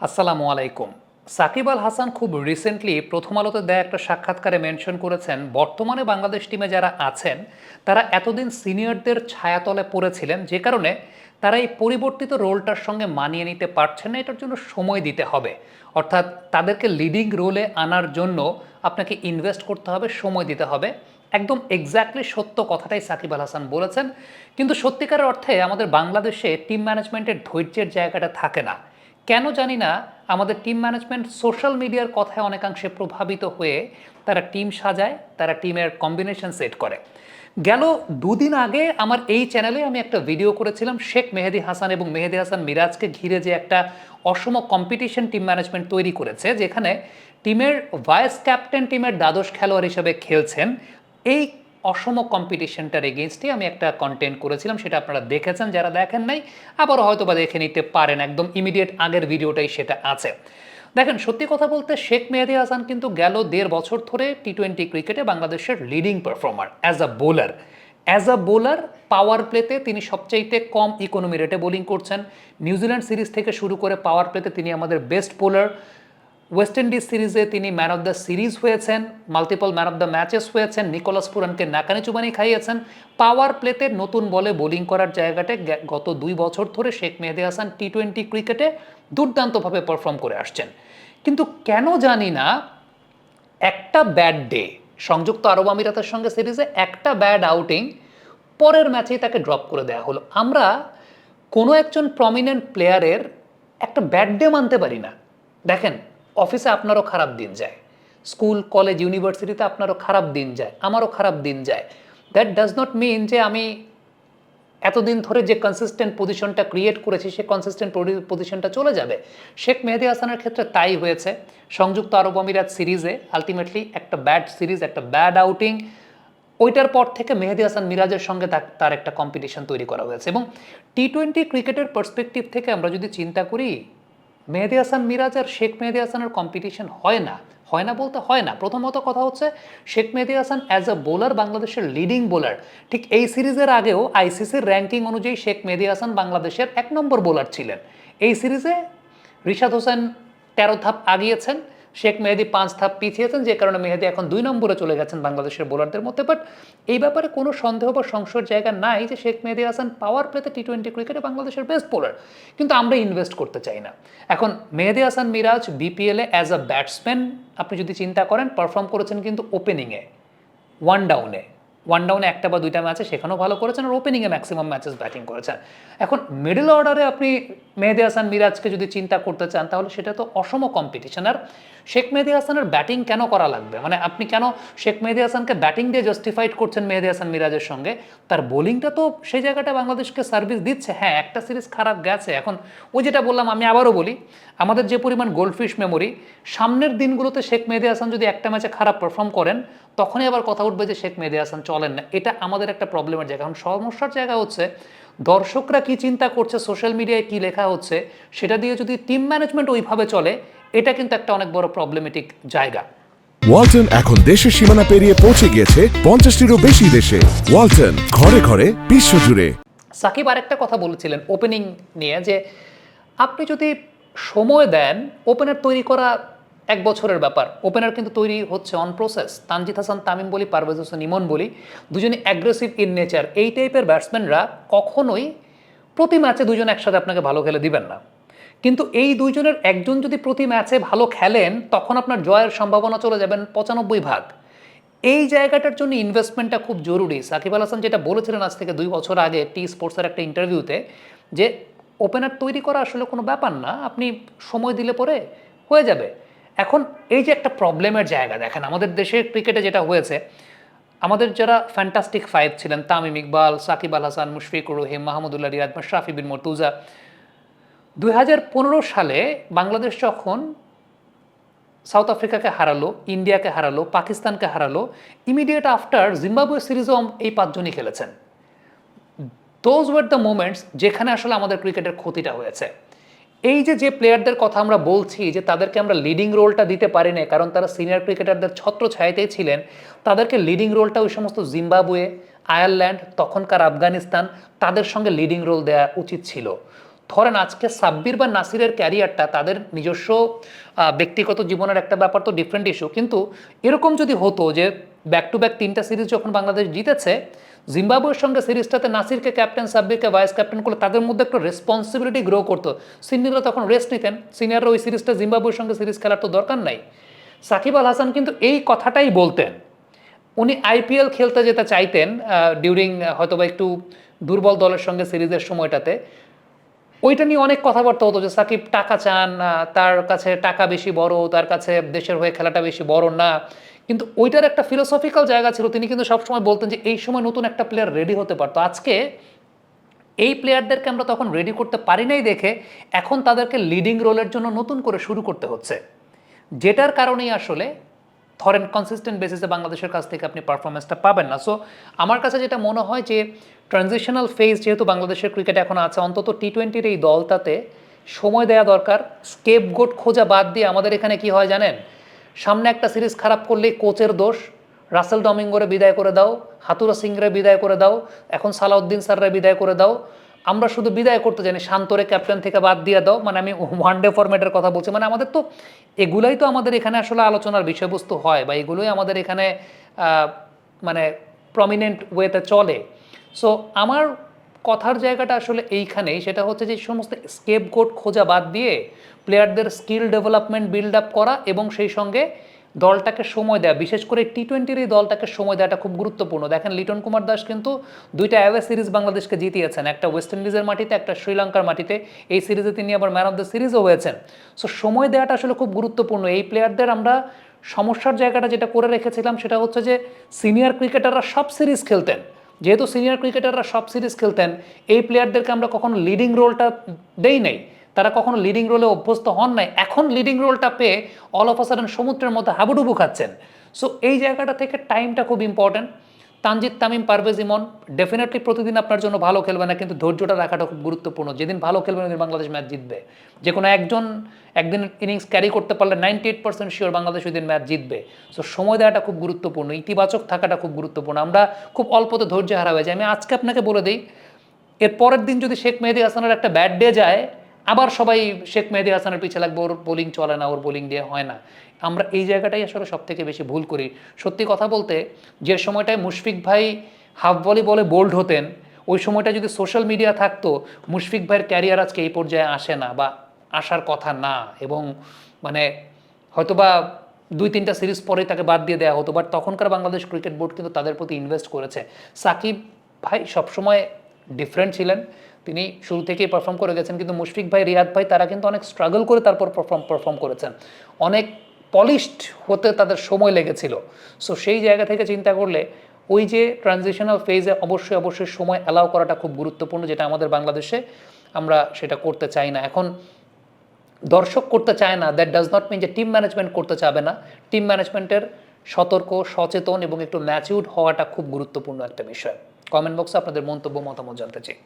আসসালামু আলাইকুম। সাকিব আল হাসান খুব রিসেন্টলি প্রথম আলোতে দেয়া একটা সাক্ষাৎকারে মেনশন করেছেন, বর্তমানে বাংলাদেশ টিমে যারা আছেন, তারা এতদিন সিনিয়রদের ছায়াতলে পড়েছিলেন যে কারণে তারা এই পরিবর্তিত রোলটার সঙ্গে মানিয়ে নিতে পারছেন না, এটার জন্য সময় দিতে হবে। অর্থাৎ তাদেরকে লিডিং রোলে আনার জন্য আপনাকে ইনভেস্ট করতে হবে, সময় দিতে হবে। একদম এক্স্যাক্টলি সত্য কথাটাই সাকিব আল হাসান বলেছেন। কিন্তু সত্যিকারের অর্থে আমাদের বাংলাদেশে টিম ম্যানেজমেন্টের ধৈর্যের জায়গাটা থাকে না। কেন জানি না, আমাদের টিম ম্যানেজমেন্ট সোশ্যাল মিডিয়ার কথায় অনেকাংশে প্রভাবিত হয়ে তারা টিম সাজায়, তারা টিমের কম্বিনেশন সেট করে। গেল দুদিন আগে আমার এই চ্যানেলে আমি একটা ভিডিও করেছিলাম, শেখ মেহেদি হাসান এবং মেহেদি হাসান মিরাজকে ঘিরে যে একটা অসম কম্পিটিশন টিম ম্যানেজমেন্ট তৈরি করেছে, যেখানে টিমের ভাইস ক্যাপ্টেন টিমের দ্বাদশ খেলোয়াড় হিসেবে খেলছেন, এই অসম কম্পিটিশনটার এগেনস্টে আমি একটা কন্টেন্ট করেছিলাম, সেটা আপনারা দেখেছেন, যারা দেখেন নাই আবার হয়তো বা দেখে নিতে পারেন, একদম ইমিডিয়েট আগের ভিডিওটাই সেটা আছে। দেখেন, সত্যি কথা বলতে শেখ মেহেদি হাসান কিন্তু গেল দেড় বছর ধরে টি টোয়েন্টি ক্রিকেটে বাংলাদেশের leading performer as a bowler as a bowler power প্লেতে তিনি সবচাইতে কম ইকোনমি রেটে বোলিং করছেন। নিউজিল্যান্ড সিরিজ থেকে শুরু করে পাওয়ার প্লেতে তিনি আমাদের বেস্ট বোলার ওয়েস্ট ইন্ডিজ সিরিজে তিনি ম্যান অফ দ্য সিরিজ হয়েছেন multiple man of the matches হয়েছেন নিকোলাস পুরানকে নাকানি চুবানি খাইয়েছেন। পাওয়ার প্লেতে নতুন বলে বোলিং করার জায়গাতে গত দুই বছর ধরে শেখ মেহেদি হাসান টি টোয়েন্টি ক্রিকেটে দুর্দান্তভাবে পারফর্ম করে আসছেন। কিন্তু কেন জানি না, একটা ব্যাড ডে সংযুক্ত আরব আমিরাতের সঙ্গে সিরিজে একটা ব্যাড আউটিং পরের ম্যাচেই তাকে ড্রপ করে দেওয়া হলো। আমরা কোনো একজন প্রমিনেন্ট প্লেয়ারের একটা ব্যাড ডে মানতে পারি না। দেখেন অফিসে আপনারও খারাপ দিন যায়। স্কুল, কলেজ, ইউনিভার্সিটিতে আপনারও খারাপ দিন যায়, আমারও খারাপ দিন যায়। দ্যাট ডাজ নট মিন যে আমি এতদিন ধরে যে কনসিস্টেন্ট পজিশনটা ক্রিয়েট করেছি, সে কনসিস্টেন্ট পজিশনটা চলে যাবে। শেখ মেহেদি হাসানের ক্ষেত্রে তাই হয়েছে। সংযুক্ত আরব আমিরাত সিরিজে আলটিমেটলি একটা ব্যাড সিরিজ একটা ব্যাড আউটিং ওইটার পর থেকে মেহেদি হাসান মিরাজের সঙ্গে তার- একটা কম্পিটিশন তৈরি করা হয়েছে। এবং টি টোয়েন্টি ক্রিকেটের পার্সপেক্টিভ থেকে আমরা যদি চিন্তা করি মেহেদি হাসান মিরাজ আর শেখ মেহেদি হাসানের কম্পিটিশন হয় না। হয় না বলতে হয় না। প্রথমত কথা হচ্ছে, Sheikh Mehedi Hasan as a bowler বাংলাদেশের লিডিং বোলার ঠিক এই সিরিজের আগেও আইসিসির র্যাঙ্কিং অনুযায়ী শেখ মেহেদি হাসান বাংলাদেশের এক নম্বর বোলার ছিলেন। এই সিরিজে রিশাদ হোসেন তেরো ধাপ আগিয়েছেন। শেখ মেহেদি পাঁচ ধাপ পিছিয়েছেন, যে কারণে মেহেদি এখন দুই নম্বরে চলে গেছেন বাংলাদেশের বোলারদের মধ্যে। বাট এই ব্যাপারে কোনো সন্দেহ বা সংশয়ের জায়গা নাই যে শেখ মেহেদি হাসান পাওয়ার প্লেতে টি টোয়েন্টি ক্রিকেটে বাংলাদেশের বেস্ট বোলার কিন্তু আমরা ইনভেস্ট করতে চাই না। এখন মেহেদি হাসান মিরাজ বিপিএলে অ্যাজ আ ব্যাটসম্যান আপনি যদি চিন্তা করেন পারফর্ম করেছেন কিন্তু ওপেনিংয়ে ওয়ান ডাউনে ওয়ান ডাউনে একটা বা দুইটা ম্যাচে সেখানেও ভালো করেছেন আর ওপেনিংয়ে ম্যাক্সিমাম ম্যাচেস ব্যাটিং করেছেন। এখন মিডল অর্ডারে আপনি মেহেদি হাসান মিরাজকে যদি চিন্তা করতে চান, তাহলে সেটা তো অসম কম্পিটিশন আর শেখ মেহেদি হাসানের ব্যাটিং কেন করা লাগবে? মানে আপনি কেন শেখ মেহেদি হাসানকে ব্যাটিং দিয়ে জাস্টিফাইড করছেন মেহেদি হাসান মিরাজের সঙ্গে? তার বোলিংটা তো সেই জায়গাটা বাংলাদেশকে সার্ভিস দিচ্ছে। হ্যাঁ একটা সিরিজ খারাপ গেছে। এখন ওই যেটা বললাম, আমি আবারও বলি, আমাদের যে পরিমাণ গোল্ডফিশ মেমোরি সামনের দিনগুলোতে শেখ মেহেদি হাসান যদি একটা ম্যাচে খারাপ পারফর্ম করেন, তখনই আবার কথা উঠবে যে শেখ মেহেদি হাসান চলেন না এটা আমাদের একটা প্রবলেমের জায়গা। কারণ সমস্যার জায়গা হচ্ছে দর্শকরা কি চিন্তা করছে সোশ্যাল মিডিয়ায় কি লেখা হচ্ছে সেটা দিয়ে যদি টিম ম্যানেজমেন্ট ওইভাবে চলে এটা কিন্তু একটা অনেক বড় প্রবলেমেটিক জায়গা। ওয়ালটন এখন দেশের সীমানা পেরিয়ে পৌঁছে গিয়েছে পঞ্চাশটিরও বেশি দেশে। ওয়ালটন ঘরে ঘরে বিশ্বজুড়ে সাকিব আরেকটা কথা বলেছিলেন ওপেনিং নিয়ে যে আপনি যদি সময় দেন ওপেনার তৈরি করা এক বছরের ব্যাপার। ওপেনার কিন্তু তৈরি হচ্ছে অন প্রসেস তানজিদ হাসান, তামিম বলি, পারভেজ হোসেন, ইমন বলি দুজনই অ্যাগ্রেসিভ ইন নেচার এই টাইপের ব্যাটসম্যানরা কখনোই প্রতি ম্যাচে দুজন একসাথে আপনাকে ভালো খেলে দিবেন না। কিন্তু এই দুইজনের একজন যদি প্রতি ম্যাচে ভালো খেলেন, তখন আপনার জয়ের সম্ভাবনা চলে যাবেন পঁচানব্বই ভাগ। এই জায়গাটার জন্য ইনভেস্টমেন্টটা খুব জরুরি। সাকিব আল হাসান যেটা বলেছিলেন আজ থেকে দুই বছর আগে টি স্পোর্টসের একটা ইন্টারভিউতে যে ওপেনার তৈরি করা আসলে কোনো ব্যাপার না। আপনি সময় দিলে পরে হয়ে যাবে। এখন এই যে একটা প্রবলেমের জায়গা, দেখেন আমাদের দেশের ক্রিকেটে যেটা হয়েছে, আমাদের যারা ফ্যান্টাস্টিক ফাইভ ছিলেন, তামিম ইকবাল, সাকিব আল হাসান, মুশফিকুর রহিম, মাহমুদুল্লাহ রিয়াদ মাশরাফি বিন মর্তুজা দু হাজার পনেরো সালে বাংলাদেশ যখন সাউথ আফ্রিকাকে হারালো, ইন্ডিয়াকে হারালো, পাকিস্তানকে হারালো ইমিডিয়েট আফটার জিম্বাবুয়ে সিরিজও এই পাঁচজনই খেলেছেন। দোজ ওয়ার দ্য মোমেন্টস যেখানে আসলে আমাদের ক্রিকেটের ক্ষতিটা হয়েছে। এই যে যে প্লেয়ারদের কথা আমরা বলছি যে, তাদেরকে আমরা লিডিং রোলটা দিতে পারি না কারণ তারা সিনিয়র ক্রিকেটারদের ছত্র ছায়াতেই ছিলেন, তাদেরকে লিডিং রোলটা ওই সমস্ত জিম্বাবুয়ে, আয়ারল্যান্ড, তখনকার আফগানিস্তান, তাদের সঙ্গে লিডিং রোল দেওয়া উচিত ছিল। ধরেন আজকে সাব্বির বা নাসিরের ক্যারিয়ারটা তাদের নিজস্ব ব্যক্তিগত জীবনের একটা ব্যাপার তো ডিফারেন্ট ইস্যু কিন্তু এরকম যদি হতো যে ব্যাক টু ব্যাক তিনটা সিরিজ যখন বাংলাদেশ জিতেছে জিম্বাবুয়ের সঙ্গে সিরিজটাতে নাসিরকে ক্যাপ্টেন সাব্বিরকে ভাইস ক্যাপ্টেন করলে তাদের মধ্যে একটা রেসপন্সিবিলিটি গ্রো করতো। সিনিয়ররা তখন রেস্ট নিতেন। সিনিয়ররা ওই সিরিজটা জিম্বাবুয়ের সঙ্গে সিরিজ খেলার তো দরকার নাই। সাকিব আল হাসান কিন্তু এই কথাটাই বলতেন। উনি আইপিএল খেলতে যেতে চাইতেন ডিউরিং হয়তোবা একটু দুর্বল দলের সঙ্গে সিরিজের সময়টাতে। ওইটা নিয়ে অনেক কথাবার্তা হতো যে সাকিব টাকা চান তার কাছে টাকা বেশি বড়, তার কাছে দেশের হয়ে খেলাটা বেশি বড় না। কিন্তু ওইটার একটা ফিলোসফিক্যাল জায়গা ছিল, তিনি কিন্তু সবসময় বলতেন যে এই সময় নতুন একটা প্লেয়ার রেডি হতে পারতো। আজকে এই প্লেয়ারদেরকে আমরা তখন রেডি করতে পারি নাই দেখে এখন তাদেরকে লিডিং রোলের জন্য নতুন করে শুরু করতে হচ্ছে। যেটার কারণেই আসলে ধরেন কনসিস্টেন্ট বেসিসে বাংলাদেশের কাছ থেকে আপনি পারফরমেন্সটা পাবেন না। সো আমার কাছে যেটা মনে হয় যে ট্রানজিশনাল ফেজ যেহেতু বাংলাদেশের ক্রিকেট এখন আছে, অন্তত টি টোয়েন্টির এই দলটাতে সময় দেওয়া দরকার। স্কেপ গোট খোঁজা বাদ দিয়ে আমাদের এখানে কি হয় জানেন? সামনে একটা সিরিজ খারাপ করলেই কোচের দোষ। রাসেল ডমিঙ্গোরে বিদায় করে দাও, হাতুরা সিংরে বিদায় করে দাও, এখন সালাউদ্দিন স্যাররা বিদায় করে দাও। আমরা শুধু বিদায় করতে জানি, শান্তরে ক্যাপ্টেন থেকে বাদ দিয়ে দাও। মানে আমি ওয়ান ডে ফরম্যাটের কথা বলছি মানে আমাদের তো এগুলাই তো আমাদের এখানে আসলে আলোচনার বিষয়বস্তু হয় বা এগুলোই আমাদের এখানে মানে প্রমিনেন্ট ওয়েতে চলে। সো আমার কথার জায়গাটা আসলে এইখানেই, সেটা হচ্ছে যে সমস্ত স্কেপ গোট খোঁজা বাদ দিয়ে প্লেয়ারদের স্কিল ডেভেলপমেন্ট বিল্ড আপ করা এবং সেই সঙ্গে দলটাকে সময় দেওয়া বিশেষ করে টি টোয়েন্টির এই দলটাকে সময় দেওয়াটা খুব গুরুত্বপূর্ণ। দেখেন, লিটন কুমার দাস কিন্তু দুইটা অ্যাওয়ে সিরিজ বাংলাদেশকে জিতিয়েছেন। একটা ওয়েস্ট ইন্ডিজের মাটিতে, একটা শ্রীলঙ্কার মাটিতে। এই সিরিজে তিনি আবার ম্যান অফ দ্য সিরিজও হয়েছেন। সো সময় দেওয়াটা আসলে খুব গুরুত্বপূর্ণ। এই প্লেয়ারদের আমরা সমস্যার জায়গাটা যেটা করে রেখেছিলাম, সেটা হচ্ছে যে সিনিয়র ক্রিকেটাররা সব সিরিজ খেলতেন। যেহেতু সিনিয়র ক্রিকেটাররা সব সিরিজ খেলতেন, এই প্লেয়ারদেরকে আমরা কখনো লিডিং রোলটা দেই নাই। তারা কখনো লিডিং রোলে অভ্যস্ত হন নাই। এখন লিডিং রোলটা পেয়ে অল অফ সমুদ্রের মতো হাবুডুবু খাচ্ছেন। সো এই জায়গাটা থেকে টাইমটা খুব ইম্পর্ট্যান্ট তানজিদ তামিম, পারভেজ ইমন ডেফিনেটলি প্রতিদিন আপনার জন্য ভালো খেলবে না, কিন্তু ধৈর্যটা রাখাটা খুব গুরুত্বপূর্ণ। যেদিন ভালো খেলবে ওদিন বাংলাদেশ ম্যাচ জিতবে। যে কোনো একজন, একদিন ইনিংস ক্যারি করতে পারলে ninety eight percent sure Bangladesh ওই দিন ম্যাচ জিতবে। সো সময় দেওয়াটা খুব গুরুত্বপূর্ণ, ইতিবাচক থাকাটা খুব গুরুত্বপূর্ণ। আমরা খুব অল্পতে ধৈর্য হারা হয়ে যাই আমি আজকে আপনাকে বলে দিই, এর পরের দিন যদি শেখ মেহেদি হাসানের একটা ব্যাড ডে যায় আবার সবাই শেখ মেহেদি হাসানের পিছিয়ে লাগবে, ওর বোলিং চলে না, ওর বোলিং দিয়ে হয় না। আমরা এই জায়গাটাই আসলে সব থেকে বেশি ভুল করি। সত্যি কথা বলতে, যে সময়টায় মুশফিক ভাই হাফ বলি বলে বোল্ড হতেন, ওই সময়টা যদি সোশ্যাল মিডিয়া থাকতো, মুশফিক ভাইয়ের ক্যারিয়ার আজকে এই পর্যায়ে আসে না বা আসার কথা না এবং মানে হয়তোবা দুই তিনটা সিরিজ পরে তাকে বাদ দিয়ে দেওয়া হতো বাট তখনকার বাংলাদেশ ক্রিকেট বোর্ড কিন্তু তাদের প্রতি ইনভেস্ট করেছে। সাকিব ভাই সবসময় ডিফারেন্ট ছিলেন তিনি শুরু থেকেই পারফর্ম করে গেছেন, কিন্তু মুশফিক ভাই, রিয়াদ ভাই, তারা কিন্তু অনেক স্ট্রাগল করে তারপর পারফর্ম পারফর্ম করেছেন। অনেক পলিশড হতে তাদের সময় লেগেছিল। সো সেই জায়গা থেকে চিন্তা করলে ওই যে ট্রানজিশনাল ফেজে অবশ্যই অবশ্যই সময় অ্যালাউ করাটা খুব গুরুত্বপূর্ণ, যেটা আমাদের বাংলাদেশে আমরা সেটা করতে চাই না। এখন দর্শক করতে চায় না দ্যাট ডাজ নট মিন যে টিম ম্যানেজমেন্ট করতে চাবে না। টিম ম্যানেজমেন্টের সতর্ক, সচেতন এবং একটু ম্যাচিউড হওয়াটা খুব গুরুত্বপূর্ণ একটা বিষয়। কমেন্ট বক্সে আপনাদের মন্তব্য, মতামত জানতে চাই।